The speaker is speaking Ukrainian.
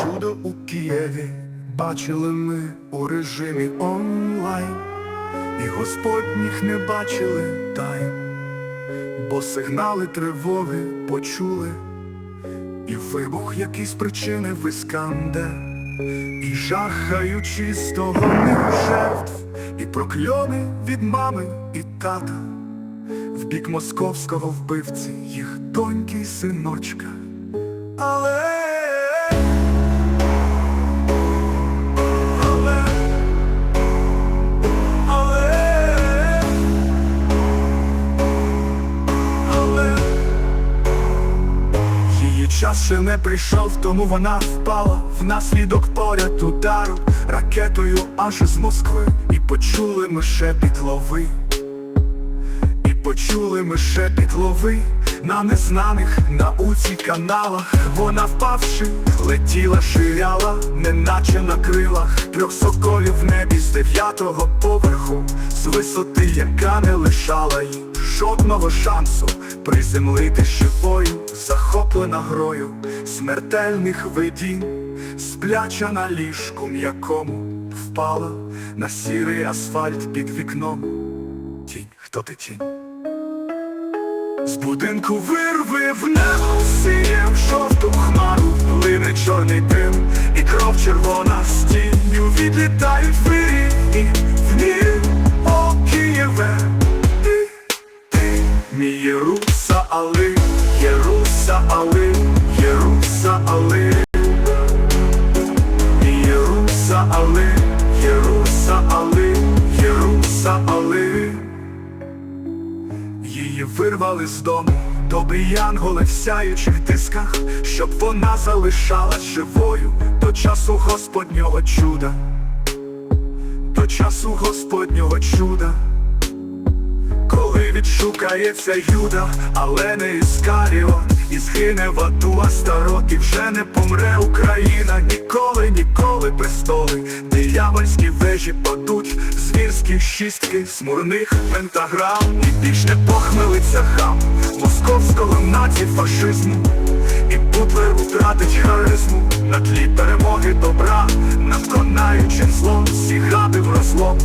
що у Києві бачили ми у режимі онлайн, і Господніх не бачили тайн, бо сигнали тривоги почули, і вибух якийсь причини в Іскандер, і жахаючи з того жертв, і прокльони від мами і тата, в бік московського вбивці їх доньки синочка. Але час ще не прийшов, тому вона впала внаслідок поряд удару ракетою аж з Москви. І почули ми шепіт лови і почули ми шепіт лови на незнаних науці каналах. Вона впавши, летіла, ширяла, неначе на крилах трьох соколів в небі з дев'ятого поверху, з висоти, яка не лишала їй жодного шансу приземлити живою, захоплена грою смертельних видінь, спляча на ліжку м'якому, впала на сірий асфальт під вікном. Тінь, хто ти тінь? З будинку вирви в небо сієм жовту хмару, лине чорний дим, і кров червона з тінню відлітають вирі Али, Єруса Али. Мій Єруса Али, Єруса Али, Єруса Али. Її вирвали з дому, добрі янголи в сяючих тисках, щоб вона залишалась живою до часу Господнього чуда, до часу Господнього чуда, коли відшукається Юда, але не Іскаріот, і згине в аду Астарот, і вже не помре Україна, ніколи, ніколи престоли, диявольські вежі падуть, звірські шістки, смурних пентаграм, і більш не похмелиться хам московського нацифашизму, і Бутлер втратить харизму. На тлі перемоги добра, надконаючи злом, всі гради в розлом,